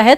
आहेत.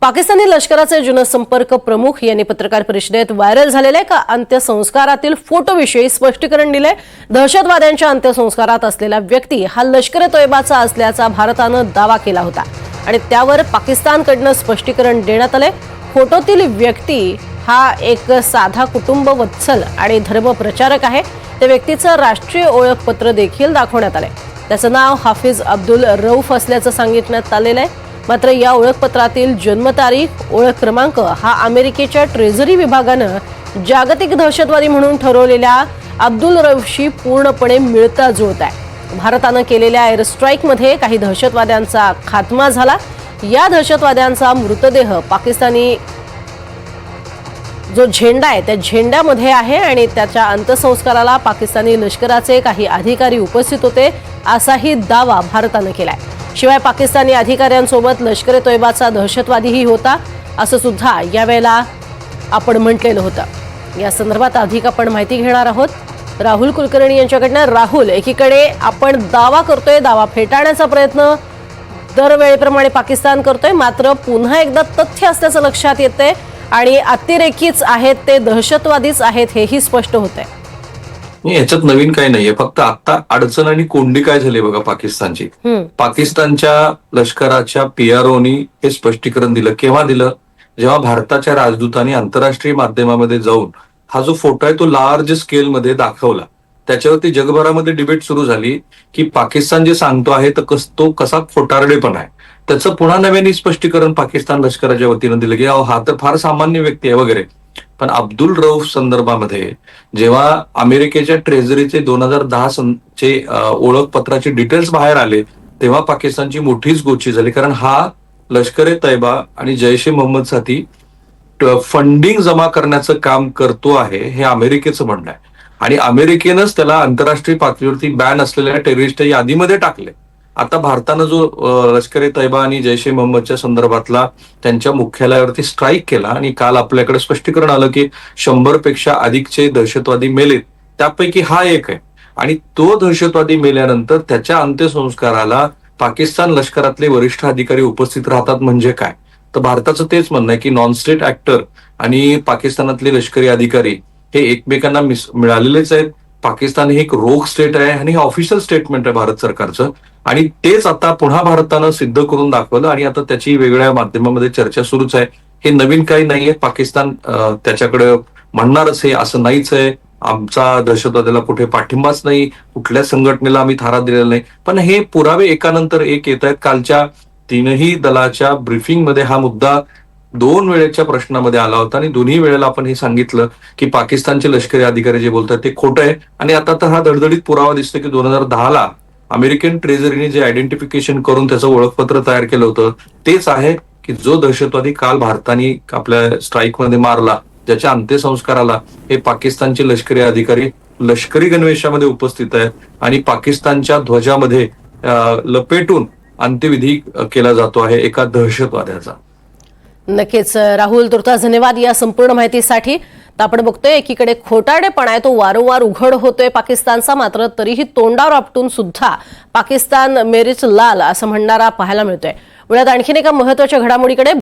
पाकिस्तानी लष्कराचे जनसंपर्क प्रमुख यांनी पत्रकार परिषदेत व्हायरल झालेल्या एका अंत्यसंस्कारातील फोटोविषयी स्पष्टीकरण दिले दहशतवाद्यांच्या अंत्यसंस्कारात असलेला व्यक्ती हा लष्कर तोयबाचा असल्याचा भारतानं दावा केला होता. आणि त्यावर पाकिस्तानकडनं स्पष्टीकरण देण्यात आले फोटोतील व्यक्ती हा एक साधा कुटुंब वत्सल आणि धर्मप्रचारक आहे. त्या व्यक्तीचं राष्ट्रीय ओळखपत्र देखील दाखवण्यात आलंय. त्याचं नाव हाफिज अब्दुल रऊफ असल्याचं सांगितण्यात आलेलं आहे. मात्र या ओळखपत्रातील जन्मतारीख ओळख क्रमांक हा अमेरिकेच्या ट्रेझरी विभागानं जागतिक दहशतवादी म्हणून ठरवलेल्या अब्दुल रऊफशी पूर्णपणे मिळता जुळत आहे. भारतानं केलेल्या एअर स्ट्राईकमध्ये काही दहशतवाद्यांचा खात्मा झाला. या दहशतवाद्यांचा मृतदेह पाकिस्तानी जो झेंडा आहे त्या झेंड्यामध्ये आहे आणि त्याच्या अंत्यसंस्काराला पाकिस्तानी लष्कराचे काही अधिकारी उपस्थित होते असाही दावा भारतानं केलाय. शिवाय पाकिस्तानी अधिकाऱ्यांसोबत लष्कर ए तोयबाचा दहशतवादीही होता असं सुद्धा यावेळेला आपण म्हटलेलं होतं. या संदर्भात अधिक आपण माहिती घेणार आहोत. राहुल कुलकर्णी यांच्याकडनं. राहुल एकीकडे आपण दावा करतोय दावा फेटाळण्याचा प्रयत्न दरवेळेप्रमाणे पाकिस्तान करतोय मात्र पुन्हा एकदा तथ्य असल्याचं लक्षात येतंय आणि अतिरेकीच आहेत ते दहशतवादीच आहेत हेही स्पष्ट होत आहे नाही, याच्यात नवीन काही नाहीये. फक्त आता अडचण आणि कोंडी काय झाली बघा पाकिस्तानची. पाकिस्तानच्या लष्कराच्या पीआरओनी हे स्पष्टीकरण दिलं. केव्हा दिलं? जेव्हा भारताच्या राजदूतांनी आंतरराष्ट्रीय माध्यमामध्ये जाऊन हा जो फोटो आहे तो लार्ज स्केलमध्ये दाखवला. त्याच्यावरती जगभरामध्ये डिबेट सुरू झाली की पाकिस्तान जे सांगतो आहे तर कस तो कसा खोटारडेपणा आहे. त्याचं पुन्हा नव्याने स्पष्टीकरण पाकिस्तान लष्कराच्या वतीनं दिलं की अहो, हा तर फार सामान्य व्यक्ती आहे वगैरे. पण अब्दुल रऊफ संदर्भामध्ये जेव्हा अमेरिकेच्या ट्रेझरीचे दोन हजार दहा चे ओळखपत्राचे डिटेल्स बाहेर आले तेव्हा पाकिस्तानची मोठीच गोची झाली. कारण हा लष्कर ए तैबा आणि जैश ए मोहम्मदसाठी फंडिंग जमा करण्याचं काम करतो आहे हे अमेरिकेचं म्हणणं आहे. आणि अमेरिकेनंच त्याला आंतरराष्ट्रीय पातळीवरती बॅन असलेल्या टेररिस्ट यादीमध्ये टाकले आता भारतानं जो लष्कर ए तैबा आणि जैश ए मोहम्मदच्या संदर्भातला त्यांच्या मुख्यालयावरती स्ट्राईक केला आणि काल आपल्याकडे स्पष्टीकरण आलं की शंभरपेक्षा अधिकचे दहशतवादी मेलेत. त्यापैकी हा एक आहे. आणि तो दहशतवादी मेल्यानंतर त्याच्या अंत्यसंस्काराला पाकिस्तान लष्करातले वरिष्ठ अधिकारी उपस्थित राहतात म्हणजे काय? तर भारताचं तेच म्हणणं आहे की नॉन स्टेट ऍक्टर आणि पाकिस्तानातले लष्करी अधिकारी हे एकमेकांना मिस- मिळालेलेच आहेत. पाकिस्तान हे एक रोग स्टेट आहे आणि हे ऑफिशियल स्टेटमेंट आहे भारत सरकारचं. आणि तेच आता पुन्हा भारतानं सिद्ध करून दाखवलं आणि आता त्याची वेगळ्या माध्यमामध्ये चर्चा सुरूच आहे. हे नवीन काही नाहीये पाकिस्तान त्याच्याकडे म्हणणारच हे असं नाहीच आहे. आमचा दहशतवाद्याला कुठे पाठिंबाच नाही. कुठल्या संघटनेला आम्ही थारा दिलेला नाही. पण हे पुरावे एकानंतर एक येत आहेत. कालच्या तीनही दलाच्या ब्रीफिंगमध्ये हा मुद्दा दोन वेळेच्या प्रश्नामध्ये आला होता आणि दोन्ही वेळेला आपण हे सांगितलं की पाकिस्तानचे लष्करी अधिकारी जे बोलतात ते खोटं आहे. आणि आता तर हा दडदडीत पुरावा दिसतो की दोन हजार दहाला अमेरिकन ट्रेझरीने जे आयडेंटिफिकेशन करून त्याचं ओळखपत्र तयार केलं होतं तेच आहे की जो दहशतवादी काल भारताने आपल्या स्ट्राईकमध्ये मारला ज्याच्या अंत्यसंस्काराला हे पाकिस्तानचे लष्करी अधिकारी लष्करी गणवेशामध्ये उपस्थित आहेत आणि पाकिस्तानच्या ध्वजामध्ये लपेटून अंत्यविधी केला जातो आहे एका दहशतवाद्याचा. नक्कीच राहुल तुर्तास धन्यवाद या संपूर्ण माहितीसाठी. तर आपण बघतोय एकीकडे खोटाडेपणा आहे तो वारंवार उघड होतोय पाकिस्तानचा मात्र तरीही तोंडावर आपटून सुद्धा पाकिस्तान मेरीच लाल असं म्हणणारा पाहायला मिळतोय. मुळात आणखीन एका महत्त्वाच्या घडामोडीकडे